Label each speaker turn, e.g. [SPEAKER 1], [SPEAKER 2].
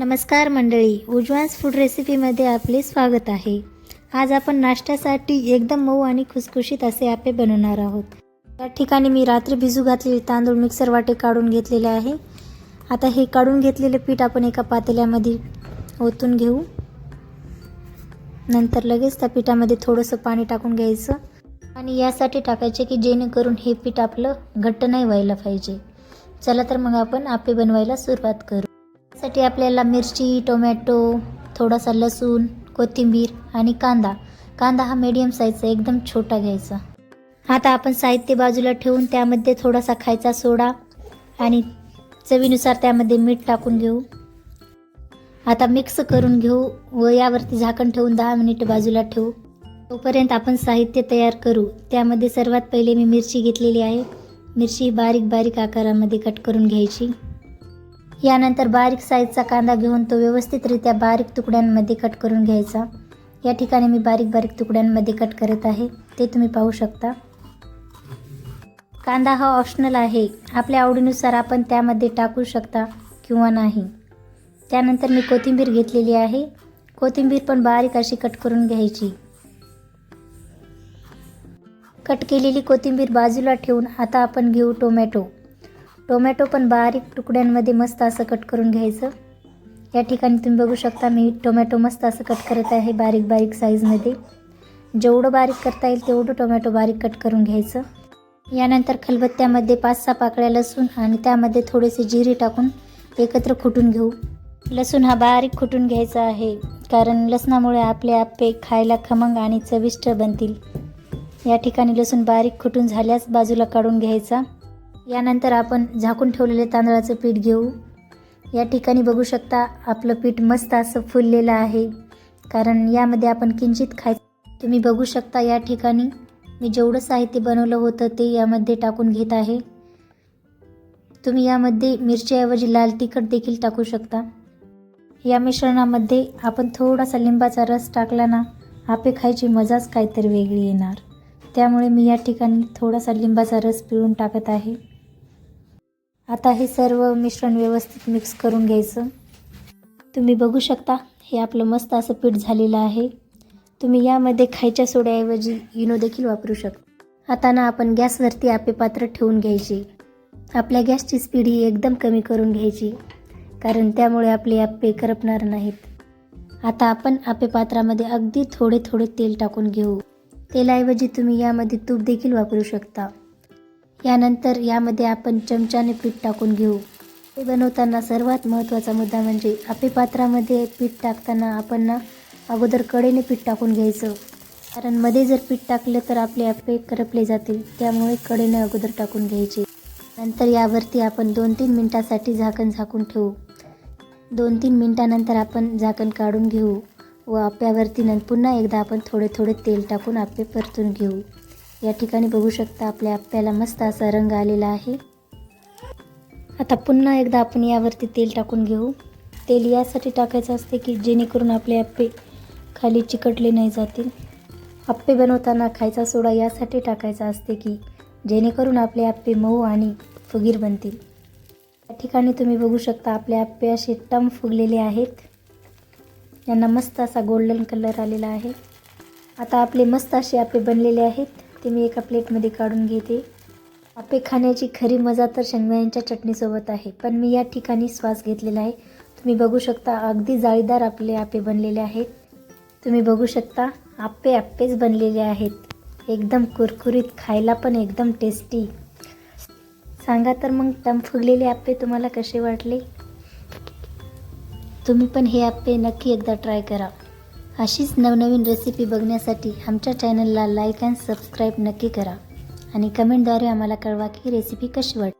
[SPEAKER 1] नमस्कार मंडळी उज्वान्स फूड रेसिपीमध्ये आपले स्वागत आहे. आज आपण नाश्त्यासाठी एकदम मऊ आणि खुसखुशीत असे आपे बनवणार आहोत. या ठिकाणी मी रात्री भिजू घातलेले तांदूळ मिक्सर वाटे काढून घेतलेले आहे. आता हे काढून घेतलेले पीठ आपण एका पातेल्यामध्ये ओतून घेऊ. नंतर लगेच त्या पिठामध्ये थोडंसं पाणी टाकून घ्यायचं. आणि यासाठी टाकायचे की जेणेकरून हे पीठ आपलं घट्ट नाही व्हायला पाहिजे. चला तर मग आपण आपे बनवायला सुरुवात करू. त्यासाठी आपल्याला मिरची टोमॅटो थोडासा लसूण कोथिंबीर आणि कांदा. कांदा हा मीडियम साईजचा एकदम छोटा घ्यायचा. आता आपण साहित्य बाजूला ठेवून त्यामध्ये थोडासा खायचा सोडा आणि चवीनुसार त्यामध्ये मीठ टाकून घेऊ. आता मिक्स करून घेऊ व यावरती झाकण ठेवून दहा मिनिट बाजूला ठेवू. तोपर्यंत आपण साहित्य तयार करू. त्यामध्ये सर्वात पहिले मी मिरची घेतलेली आहे. मिरची बारीक बारीक आकारामध्ये कट करून घ्यायची. यानंतर बारीक साईजचा कांदा घेऊन तो व्यवस्थितरित्या बारीक तुकड्यांमध्ये कट करून घ्यायचा. या ठिकाणी मी बारीक बारीक तुकड्यांमध्ये कट करत आहे. ते तुम्ही पाहू शकता. कांदा हा ऑप्शनल आहे. आपल्या आवडीनुसार आपण त्यामध्ये टाकू शकता किंवा नाही. त्यानंतर मी कोथिंबीर घेतलेली आहे. कोथिंबीर पण बारीक अशी कट करून घ्यायची. कट केलेली कोथिंबीर बाजूला ठेवून आता आपण घेऊ टोमॅटो. टोमॅटो पण बारीक तुकड्यांमध्ये मस्त असं कट करून घ्यायचं. या ठिकाणी तुम्ही बघू शकता मी टोमॅटो मस्त असं कट करत आहे बारीक बारीक साईजमध्ये जेवढं बारीक करता येईल तेवढं टोमॅटो बारीक कट करून घ्यायचं. यानंतर खलबत्त्यामध्ये पाच सहा पाकळ्या लसूण आणि त्यामध्ये थोडेसे जिरे टाकून एकत्र खुटून घेऊ. लसूण हा बारीक खुटून घ्यायचा आहे कारण लसणामुळे आपले आपे खायला खमंग आणि चविष्ट बनतील. या ठिकाणी लसूण बारीक खुटून झाल्यास बाजूला काढून घ्यायचा. यानंतर आपण झाकून ठेवलेले तांदळाचं पीठ घेऊ. या ठिकाणी बघू शकता आपलं पीठ मस्त असं फुललेलं आहे. कारण यामध्ये आपण किंचित खाय तुम्ही बघू शकता या ठिकाणी मी जेवढं साहित्य बनवलं होतं ते यामध्ये टाकून घेत आहे. तुम्ही यामध्ये मिरचीऐवजी लाल तिखट देखील टाकू शकता. या मिश्रणामध्ये आपण थोडासा लिंबाचा रस टाकला ना आपे खायची मजाच काहीतरी वेगळी येणार. त्यामुळे मी या ठिकाणी थोडासा लिंबाचा रस पिळून टाकत आहे. आता हे सर्व मिश्रण व्यवस्थित मिक्स करून घ्यायचं. तुम्ही बघू शकता हे आपलं मस्त असं पीठ झालेलं आहे. तुम्ही यामध्ये खायच्या सोड्याऐवजी इनो देखील वापरू शकता. आता ना आपण गॅसवरती आपे पात्र ठेवून घ्यायची. आपल्या गॅसची स्पीड ही एकदम कमी करून घ्यायची कारण त्यामुळे आपले आपे करपणार नाहीत. आता आपण आपे पात्रामध्ये अगदी थोडे थोडे तेल टाकून घेऊ. तेलाऐवजी तुम्ही यामध्ये तूप देखील वापरू शकता. यानंतर यामध्ये आपण चमच्याने पीठ टाकून घेऊ. हे बनवताना सर्वात महत्त्वाचा मुद्दा म्हणजे आपे पात्रामध्ये पीठ टाकताना आपण ना अगोदर कडेने पीठ टाकून घ्यायचं. कारण मध्ये जर पीठ टाकलं तर आपले आपे करपले जातील. त्यामुळे कडेने अगोदर टाकून घ्यायचे. नंतर यावरती आपण दोन तीन मिनटासाठी झाकण झाकून ठेवू. दोन तीन मिनटानंतर आपण झाकण काढून घेऊ व आप्यावरती न पुन्हा एकदा आपण थोडे थोडे तेल टाकून आपे परतून घेऊ. या ठिकाणी बघू शकता आपल्या आप्याला मस्त असा रंग आलेला आहे. आता पुन्हा एकदा आपण यावरती तेल टाकून घेऊ. तेल यासाठी टाकायचं असते की जेणेकरून आपले आप्पे खाली चिकटले नाही जातील. आप्पे बनवताना खायचा सोडा यासाठी टाकायचा असते की जेणेकरून आपले आप्पे मऊ आणि फुगीर बनतील. या ठिकाणी तुम्ही बघू शकता आपले आप्पे असे टम फुगलेले आहेत. यांना मस्त असा गोल्डन कलर आलेला आहे. आता आपले मस्त असे आप्पे बनलेले आहेत. ते मी एका प्लेटमध्ये काढून घेते. आप्पे खाण्याची खरी मजा तर शेंगदाण्यांच्या चटणीसोबत आहे पण मी या ठिकाणी श्वास घेतलेला आहे. तुम्ही बघू शकता अगदी जाळीदार आपले आप्पे बनलेले आहेत. तुम्ही बघू शकता आप्पे आप्पेच बनलेले आहेत. एकदम कुरकुरीत खायला पण एकदम टेस्टी सांगा तर मग टम फुगलेले आप्पे तुम्हाला कसे वाटले? तुम्ही पण हे आप्पे नक्की एकदा ट्राय करा. अशीच नवनवीन रेसिपी बघण्यासाठी आमच्या चॅनलला लाईक अँड सबस्क्राईब नक्की करा. आणि कमेंटद्वारे आम्हाला कळवा की रेसिपी कशी वाटते.